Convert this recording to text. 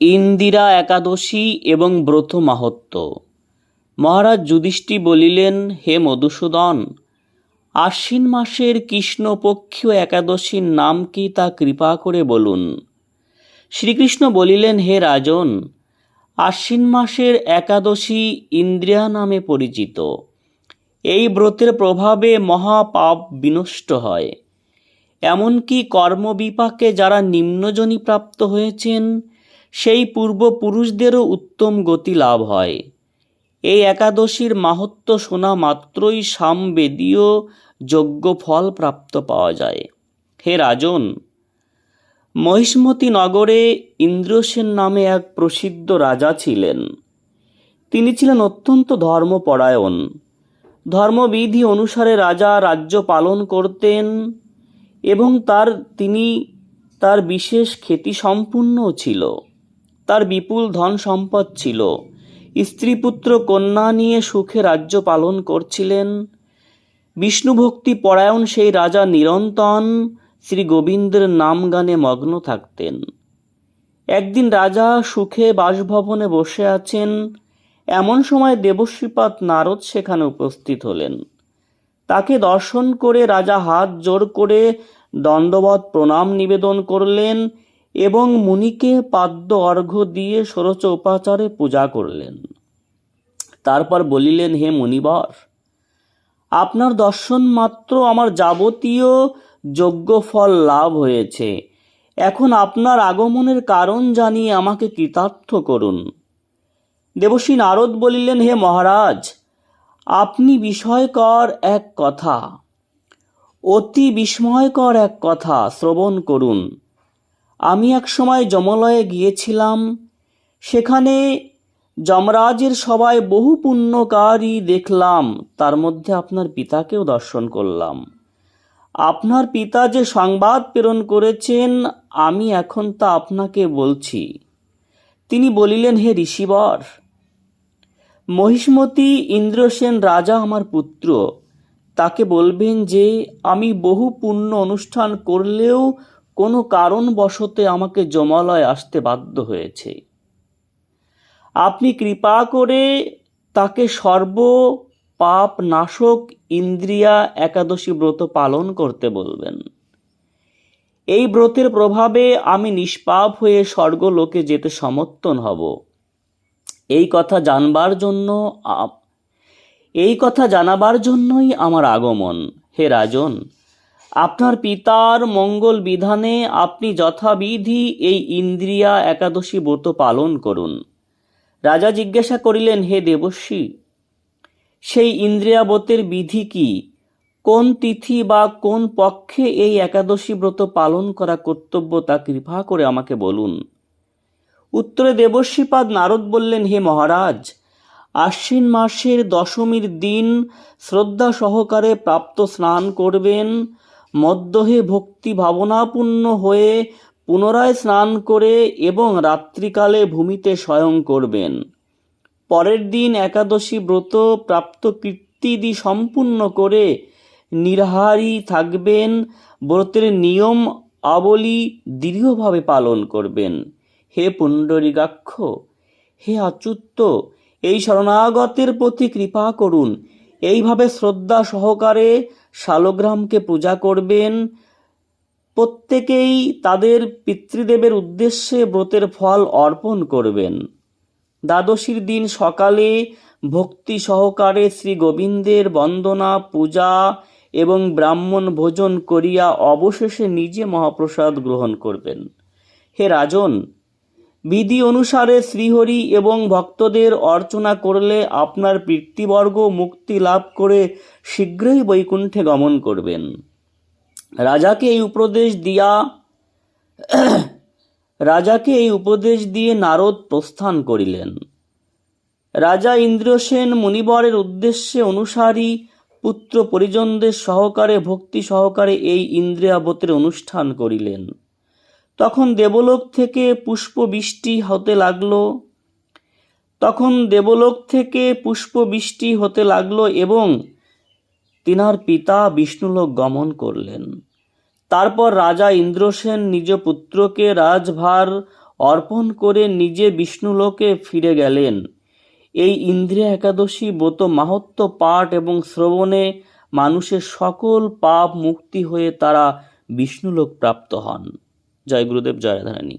ইন্দিরা একাদশী এবং ব্রত মাহাত্ম্য। মহারাজ যুধিষ্ঠি বলিলেন, হে মধুসূদন, আশ্বিন মাসের কৃষ্ণপক্ষীয় একাদশীর নাম কি তা কৃপা করে বলুন। শ্রীকৃষ্ণ বলিলেন, হে রাজন, আশ্বিন মাসের একাদশী ইন্দ্রিয়া নামে পরিচিত। এই ব্রতের প্রভাবে মহাপাপ বিনষ্ট হয়। এমনকি কর্মবিপাকে যারা নিম্নজনী প্রাপ্ত হয়েছেন সেই পূর্বপুরুষদেরও উত্তম গতি লাভ হয়। এই একাদশীর মাহাত্ম্য শোনা মাত্রই সামবেদীয় যজ্ঞ ফল প্রাপ্ত পাওয়া যায়। হে রাজন, মহিষ্মতি নগরে ইন্দ্রসেন নামে এক প্রসিদ্ধ রাজা ছিলেন। তিনি ছিলেন অত্যন্ত ধর্মপরায়ণ। ধর্মবিধি অনুসারে রাজা রাজ্য পালন করতেন এবং তার তিনি তার বিশেষ খ্যাতি সম্পূর্ণও ছিল। তার বিপুল ধন সম্পদ ছিল। স্ত্রীপুত্র কন্যা নিয়ে সুখে রাজ্য পালন করছিলেন। বিষ্ণুভক্তি পরায়ণ সেই রাজা নিরন্তন শ্রী গোবিন্দের নাম গানে মগ্ন থাকতেন। একদিন রাজা সুখে বাসভবনে বসে আছেন। এমন সময় দেবশ্রীপাদ নারদ সেখানে উপস্থিত হলেন। তাকে দর্শন করে রাজা হাত জোর করে দণ্ডবত প্রণাম নিবেদন করলেন। এবং মুনিকে পাদ্য অর্ঘ্য দিয়ে ষোড়চ উপাচারে পূজা করলেন। তারপর বলিলেন, হে মুনিবর, আপনার দর্শন মাত্র আমার যাবতীয় যোগ্য ফল লাভ হয়েছে। এখন আপনার আগমনের কারণ জানিয়ে আমাকে কৃতার্থ করুন। দেবশ্রী নারদ বলিলেন, হে মহারাজ, আপনি বিষয়কর এক কথা, অতি বিস্ময়কর এক কথা শ্রবণ করুন। আমি এক সময় যমলয়ে গিয়েছিলাম। সেখানে যমরাজের সবাই বহু পুণ্যকারী দেখলাম। তার মধ্যে আপনার পিতাকেও দর্শন করলাম। আপনার পিতা যে সংবাদ প্রেরণ করেছেন, আমি এখন তা আপনাকে বলছি। তিনি বলিলেন, হে ঋষিবর, মহিষ্মতি ইন্দ্রসেন রাজা আমার পুত্র। তাকে বলবেন যে, আমি বহু পুণ্য অনুষ্ঠান করলেও কোনো কারণবশতে আমাকে জমালয় আসতে বাধ্য হয়েছে। আপনি কৃপা করে তাকে সর্ব পাপ নাশক ইন্দ্রিয়া একাদশী ব্রত পালন করতে বলবেন। এই ব্রতের প্রভাবে আমি নিষ্পাপ হয়ে স্বর্গলোকে যেতে সমর্থন হব। এই কথা জানবার জন্য এই কথা জানাবার জন্যই আমার আগমন। হে রাজন! আপনার পিতার মঙ্গল বিধানে আপনি যথাবিধি এই ইন্দ্রিয়া একাদশী ব্রত পালন করুন। রাজা জিজ্ঞাসা করিলেন, হে দেবশ্রী, সেই ইন্দ্রিয়াবতের বিধি কি? কোন তিথি বা কোন পক্ষে এই একাদশী ব্রত পালন করা কর্তব্য তা কৃপা করে আমাকে বলুন? উত্তরে দেবশ্রীপাদ নারদ বললেন, হে মহারাজ, আশ্বিন মাসের দশমীর দিন শ্রদ্ধা সহকারে প্রাপ্ত স্নান করবেন। মধ্যহে ভক্তি ভাবনাপূর্ণ হয়ে পুনরায় স্নান করে এবং রাত্রিকালে ভূমিতে স্বয়ং করবেন। পরের দিন একাদশী ব্রত প্রাপ্ত কীর্তিদি সম্পূর্ণ করে নিরাহারি থাকবেন। ব্রতের নিয়ম আবলি দৃঢ়ভাবে পালন করবেন। হে পুণ্ডরীকাক্ষ, হে আচ্যুত, এই শরণাগতের প্রতি কৃপা করুন। এইভাবে শ্রদ্ধা সহকারে শালগ্রামকে পূজা করবেন। প্রত্যেকেই তাদের পিতৃদেবের উদ্দেশ্যে ব্রতের ফল অর্পণ করবেন। দ্বাদশীর দিন সকালে ভক্তি সহকারে শ্রী গোবিন্দের বন্দনা, পূজা এবং ব্রাহ্মণ ভোজন করিয়া অবশেষে নিজে মহাপ্রসাদ গ্রহণ করবেন। হে রাজন বিধি অনুসারে শ্রীহরি এবং ভক্তদের অর্চনা করলে আপনার পিতৃবর্গ মুক্তি লাভ করে শীঘ্রই বৈকুণ্ঠে গমন করবেন। রাজাকে এই উপদেশ দিয়া রাজাকে এই উপদেশ দিয়ে নারদ প্রস্থান করিলেন। রাজা ইন্দ্রসেন মুনিবরের উদ্দেশ্যে অনুসারী পুত্র পরিজনদের সহকারে, ভক্তি সহকারে এই ইন্দ্রিয়াবতের অনুষ্ঠান করিলেন। তখন দেবলোক থেকে পুষ্পবৃষ্টি হতে লাগল। তখন দেবলোক থেকে পুষ্পবৃষ্টি হতে লাগল এবং তিনার পিতা বিষ্ণুলোক গমন করলেন। তারপর রাজা ইন্দ্রসেন নিজ পুত্রকে রাজভার অর্পণ করে নিজে বিষ্ণুলোকে ফিরে গেলেন। এই ইন্দ্রিয়া একাদশী ব্রত মাহাত্ম পাঠ এবং শ্রবণে মানুষের সকল পাপ মুক্তি হয়ে তারা বিষ্ণুলোক প্রাপ্ত হন। জয় গুরুদেব জয় রাধারানী।